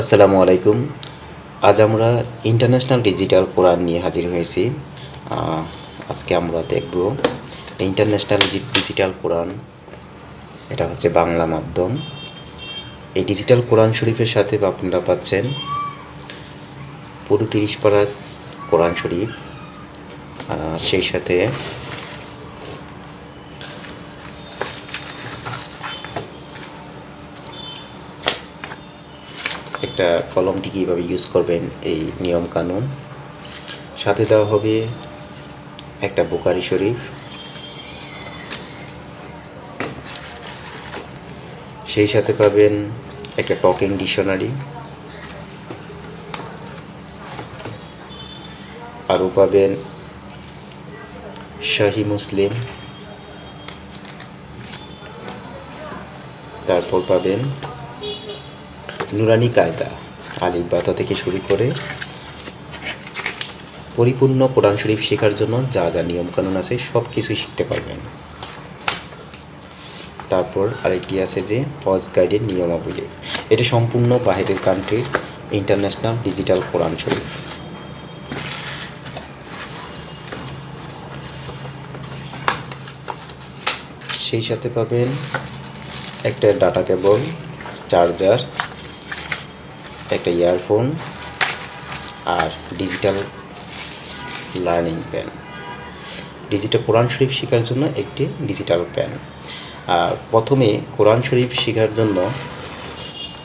আসসালামু আলাইকুম। আজ আমরা ইন্টারন্যাশনাল ডিজিটাল কোরআন নিয়ে হাজির হয়েছি। আজকে আমরা দেখব ইন্টারন্যাশনাল ডিজিটাল কোরআন। এটা হচ্ছে বাংলা মাধ্যম। এই ডিজিটাল কোরআন শরীফের সাথে আপনারা পাচ্ছেন পুরো তিরিশ পাড়ার কোরআন শরীফ। সেই সাথে একটা কলমটি কীভাবে ইউজ করবেন এই নিয়ম কানুন। সাথে দেওয়া হবে একটা বোকারি শরীফ। সেই সাথে পাবেন একটা টকিং ডিকশনারি। আরও পাবেন শাহি মুসলিম। তারপর পাবেন নুরানি কায়দা আলিফ বাতা থেকে শুরু করে পরিপূর্ণ কোরআন শরীফ শেখার জন্য যা যা নিয়মকানুন আছে সব কিছুই শিখতে পারবেন। তারপর আরেকটি আছে যে হজ গাইডের নিয়মাবলী। এটি সম্পূর্ণ বাহিরের কান্ট্রির ইন্টারন্যাশনাল ডিজিটাল কোরআন শরীফ। সেই সাথে পাবেন একটা ডাটা কেবল, চার্জার একটা ইয়ারফোন আর digital learning pen digital Quran Sharif শেখার জন্য একটি ডিজিটাল প্যান প্রথমে কোরআন শরীফ শেখার জন্য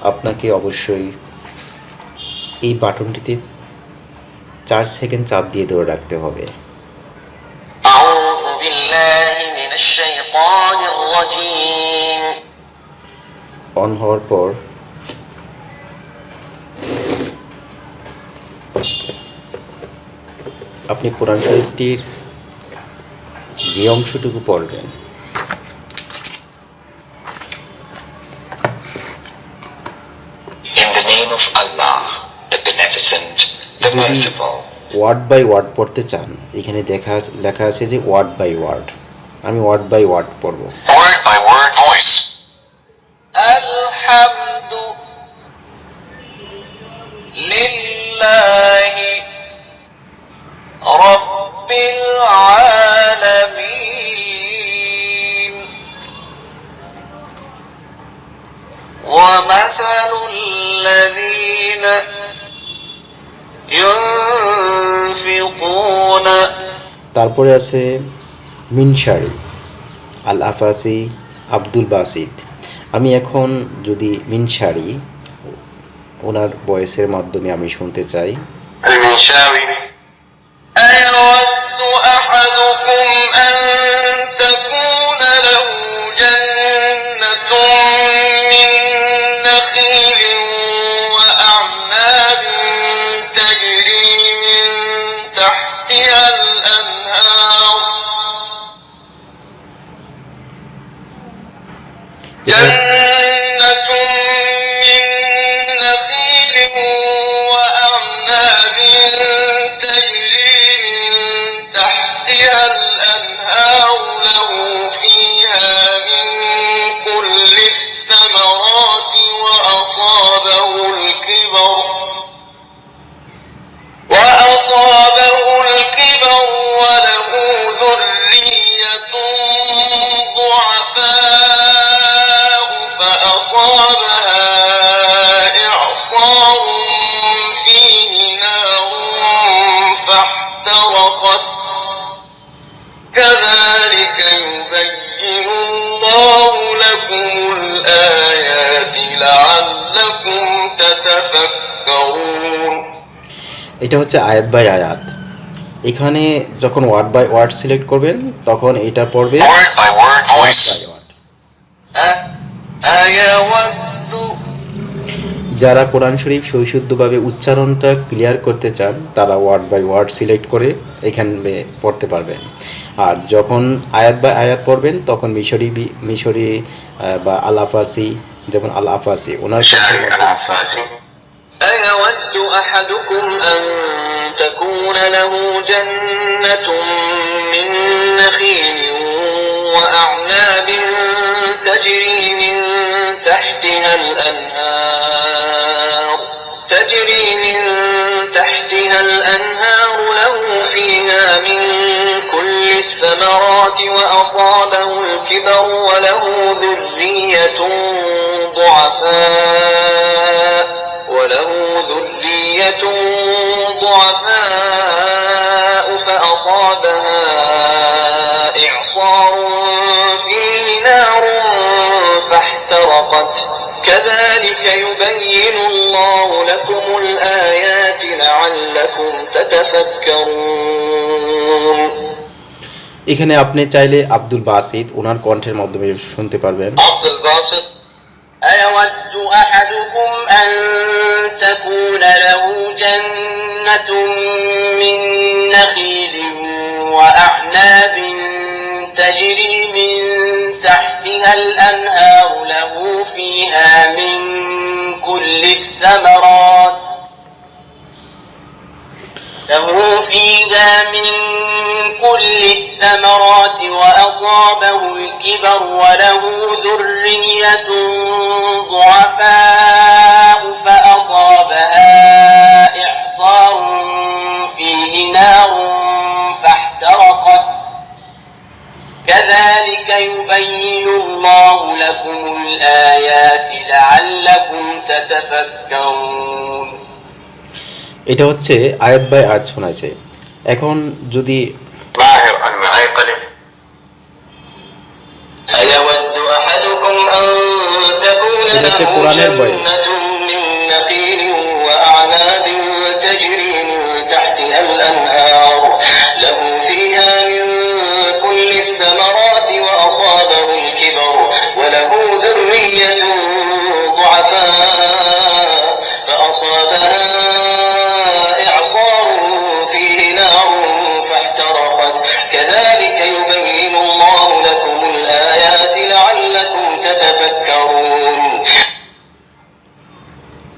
আপনাকে অবশ্যই এই বাটনটিতে চার সেকেন্ড চাপ দিয়ে ধরে রাখতে হবে। অন হওয়ার পর আপনি কোরআন শরীফটির যে অংশটুকু পড়বেন। যদি ওয়ার্ড বাই ওয়ার্ড পড়তে চান এখানে দেখা লেখা আছে যে ওয়ার্ড বাই ওয়ার্ড আমি ওয়ার্ড বাই ওয়ার্ড পড়ব। ومثل الذين ينفقون তারপরে আছে মিনসারি আল আফাসি আব্দুল বাসিদ আমি এখন যদি মিনসারি ওনার বয়সের মাধ্যমে আমি শুনতে চাই more than এটা হচ্ছে আয়াত বাই আয়াত। এখানে যখন ওয়ার্ড বাই ওয়ার্ড সিলেক্ট করবেন তখন এটা পড়বে যারা কোরআন শরীফ শৈশুদ্ধভাবে উচ্চারণটা ক্লিয়ার করতে চান তারা ওয়ার্ড বাই ওয়ার্ড সিলেক্ট করে এখানে পড়তে পারবেন। আর যখন আয়াত বাই আয়াত পড়বেন তখন মিশরি মিশরি বা আলাফাসি যেমন আলাফাসি ওনার কথা أيود أحدكم أن تكون له جنة من نخيل وأعناب تجري من تحتها الأنهار تجري من تحتها الأنهار له فيها من كل الثمرات وأصابه الكبر وله ذرية ضعفاء. وله ذرية ضعفاء فأصابها إعصار فيه نار فاحترقت كذلك يبين الله لكم الآيات لعلكم تتفكرون এখানে আপনি চাইলে আব্দুল বাসিদ ওনার কণ্ঠের মাধ্যমে শুনতে পারবেন عبد الباسط أيود أحدكم أن تكون له جنة من نخيل وأعناب تجري من تحتها الأنهار له فيها من كل الثمرات له فيها من كل الثمرات وأصابه الكبر وله ذرية ضعفاء فأصابها إعصار فيه نار فاحترقت. كذلك يبين الله لكم الآيات لعلكم تتفكرون. এটা হচ্ছে আয়াত বাই আয়াত শোনাইছে এখন যদি ماهر عن معي قلم أيود أحدكم أن تكون إذا له القرآن البيت. جنة من نخيل وأعناب تجري من تحتها الأنهار له فيها من كل الثمرات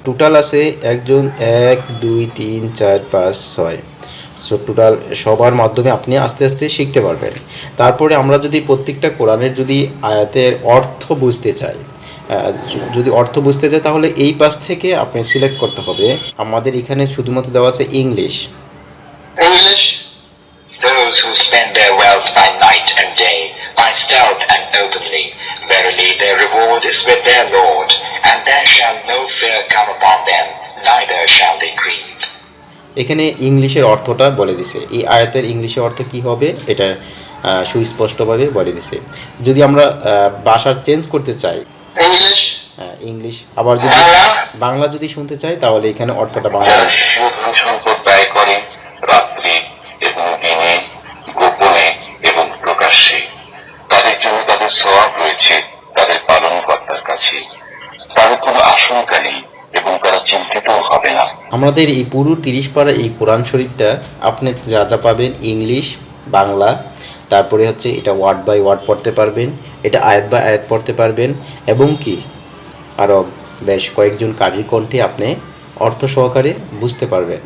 টোটাল আছে একজন এক, দুই, তিন, চার, পাঁচ, ছয়। সো টোটাল সবার মাধ্যমে আপনি আস্তে আস্তে শিখতে পারবেন। তারপরে আমরা যদি প্রত্যেকটা কোরআনের যদি আয়াতের অর্থ বুঝতে চাই যদি অর্থ বুঝতে চাই, তাহলে এই পাশ থেকে আপনি সিলেক্ট করতে হবে। আমাদের এখানে শুধুমাত্র দেওয়া আছে ইংলিশ এখানে ইংলিশের অর্থটা বলে দিছে। এই আয়াতের ইংলিশের অর্থ কি হবে? এটা সুস্পষ্টভাবে বলে দিছে। যদি আমরা ভাষা চেঞ্জ করতে চাই হ্যাঁ, ইংলিশ আবার যদি বাংলা? যদি শুনতে চাই তাহলে এখানে অর্থটা বাংলা যারা সুধন সম্পদ ব্যয় করে রাত্রি এবং দিনে গোপনে এবং প্রকাশ্যে তাদের জন্য তাদের স্বভাব রয়েছে তাদের পালনকর্তার কাছে তাদের কোনো আশঙ্কা নেই এবং তারা চিন্তিত হবে না আমাদের এই পুরো তিরিশ পারা এই কোরআন শরীফটা আপনি যা যা পাবেন, ইংলিশ, বাংলা, তারপরে হচ্ছে এটা ওয়ার্ড বাই ওয়ার্ড পড়তে পারবেন, এটা আয়াত বাই আয়াত পড়তে পারবেন, এবং কি? আরও বেশ কয়েকজন কারির কণ্ঠে আপনি অর্থ সহকারে বুঝতে পারবেন।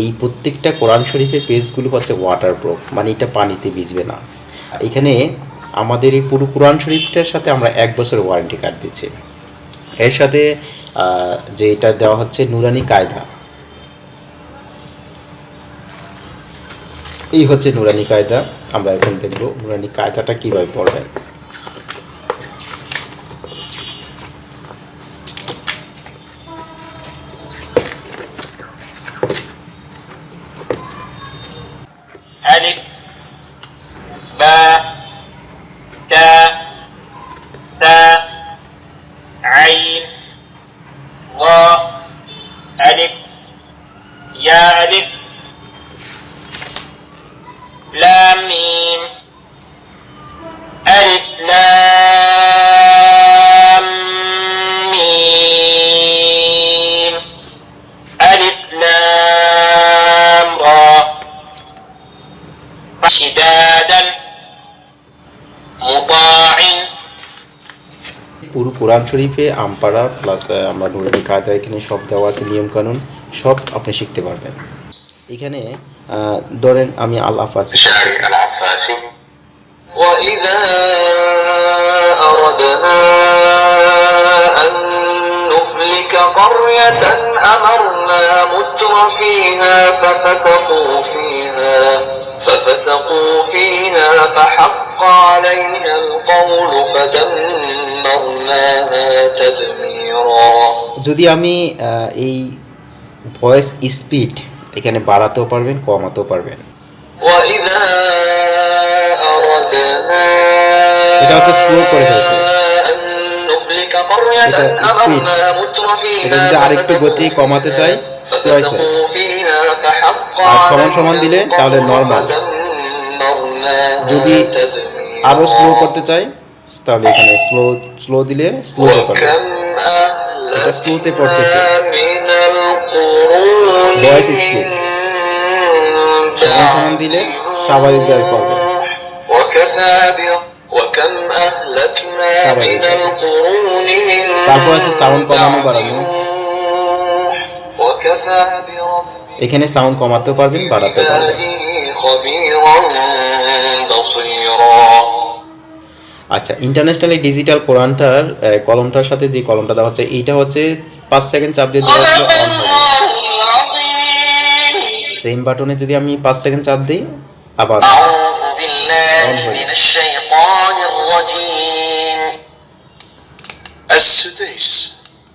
এই প্রত্যেকটা কোরআন শরীফের পেজগুলো হচ্ছে ওয়াটারপ্রুফ মানে এটা পানিতে ভিজবে না। এখানে আমাদের এই পুরো কোরআন শরীফটার সাথে আমরা এক বছর ওয়ারেন্টি কার্ড দিচ্ছি। এর সাথে আহ, যে এটা দেওয়া হচ্ছে নুরানি কায়দা এই হচ্ছে নুরানি কায়দা আমরা এখন দেখব নুরানি কায়দাটা কিভাবে পড়বেন ألف باء পুরো কোরআন শরীফে আমপাড়া প্লাস আমরা নুরানি কায়দা এখানে সব দেওয়া আছে নিয়মকানুন সব আপনি শিখতে পারবেন এখানে আহ, ধরেন আমি আল্লাহ ফাসি شارك العفاسي وإذا أردنا أن نفلح نهلك قرية أمرنا متر فيها ففسقوا فيها ففسقوا فيها فحق عليها القول فدمرناها تدميرا যদি আমি আহ, এই ভয়েস স্পিড এখানে বাড়াতেও পারবেন কমাতেও পারবেন وإذا أردنا এটা হচ্ছে slow করে ফেলছে। أن نهلك قرية এটা speed। أمرنا متر فيها এটা যদি আরেকটু গতি কমাতে চাই তো আর সমান সমান দিলে তাহলে নর্মাল যদি আরও স্লো করতে চাই, তাহলে এখানে স্লো স্লো দিলে স্লোতে পড়বে এটা স্লোতে পড়তেছে। ভয়েস স্পিড সমান সমান দিলে স্বাভাবিক ব্যয় পাবে তারপর আছে সাউন্ড কমানো বাড়ানো। এখানে সাউন্ড কমাতেও পারবেন বাড়াতে পারবেন। আচ্ছা ইন্টারন্যাশনাল এই ডিজিটাল কোরআনটার কলমটার সাথে যে কলমটা দেওয়া হচ্ছে এইটা হচ্ছে পাঁচ সেকেন্ড চাপ দিয়ে দেওয়া হচ্ছে অন সেম বাটনে যদি আমি পাঁচ সেকেন্ড চাপ দিই আবার অন হয়ে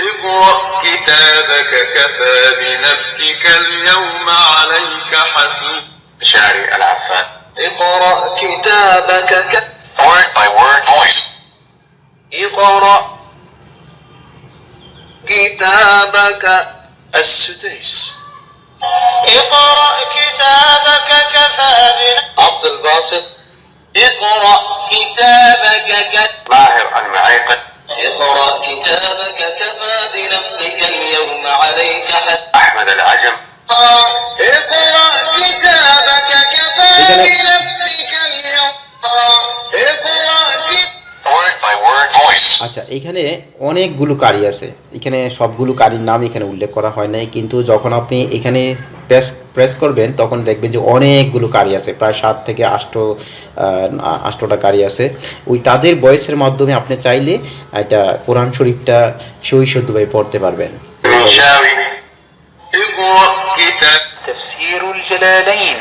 اقرأ كتابك كفى بنفسك اليوم عليك حسب شاري العفان اقرأ كتابك ك... word by word voice. اقرأ كتابك السديس اقرأ كتابك كفى بنفسك. عبد الباسط. اقرأ كتابك كفى ماهر المعيقل اقرأ كتابك كفى بنفسك اليوم عليك حسب أحمد العجم. اقرأ كتابك كفى بنفسك اليوم. اقرأ كتابك word by word voice আচ্ছা এখানে অনেকগুলো কারি আছে এখানে সবগুলো কারির নাম এখানে উল্লেখ করা হয় নাই কিন্তু যখন আপনি এখানে প্রেস প্রেস করবেন তখন দেখবেন যে অনেকগুলো কারি আছে প্রায় সাত থেকে আষ্ট আহ, আষ্টটা কারি আছে ওই তাদের বয়সের মাধ্যমে আপনি চাইলে এটা কোরআন শরীফটা সই শুদ্ধভাবে পড়তে পারবেন المنشاوي اقرأ كتاب تفسير الجلالين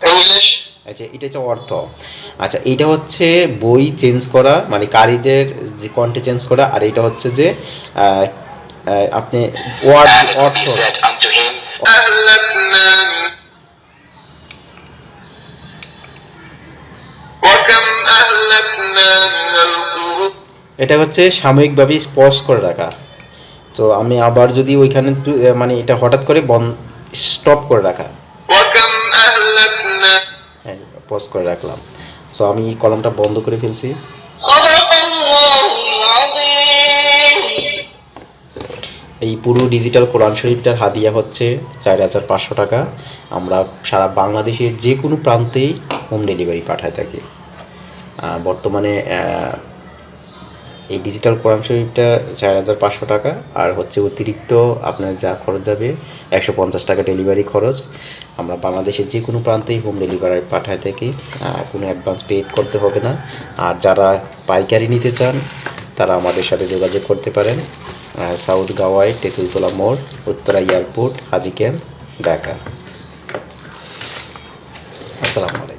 English আচ্ছা এটা হচ্ছে অর্থ। আচ্ছা এটা হচ্ছে বই চেঞ্জ করা মানে কারিদের যে কন্টে চেঞ্জ করা, আর এটা হচ্ছে যে আপনি ওয়ার্ড অর্থ। এটা হচ্ছে সাময়িকভাবে স্পর্শ করে রাখা। তো আমি আবার যদি ওইখানে মানে এটা হঠাৎ করে বন স্টপ করে রাখা। পজ করে রাখলাম। সো আমি কলমটা বন্ধ করে ফেলছি। এই পুরো ডিজিটাল কোরআন শরীফটার হাদিয়া হচ্ছে চার হাজার পাঁচশো টাকা। আমরা সারা বাংলাদেশের যে কোনো প্রান্তেই হোম ডেলিভারি পাঠায় থাকি। বর্তমানে এই ডিজিটাল কোরআন শরীফটা চার হাজার পাঁচশো টাকা, আর হচ্ছে অতিরিক্ত আপনার যা খরচ যাবে, একশো পঞ্চাশ টাকা ডেলিভারি খরচ। আমরা বাংলাদেশের যে কোনো প্রান্তেই হোম ডেলিভারি পাঠায় থাকি কোনো অ্যাডভান্স পেড করতে হবে না। আর যারা পাইকারি নিতে চান, তারা আমাদের সাথে যোগাযোগ করতে পারেন। সাউথ গাওয়াই টেকুলতলা মোড়, উত্তরা এয়ারপোর্ট, হাজি ক্যাম্প, ঢাকা। আসসালামু আলাইকুম।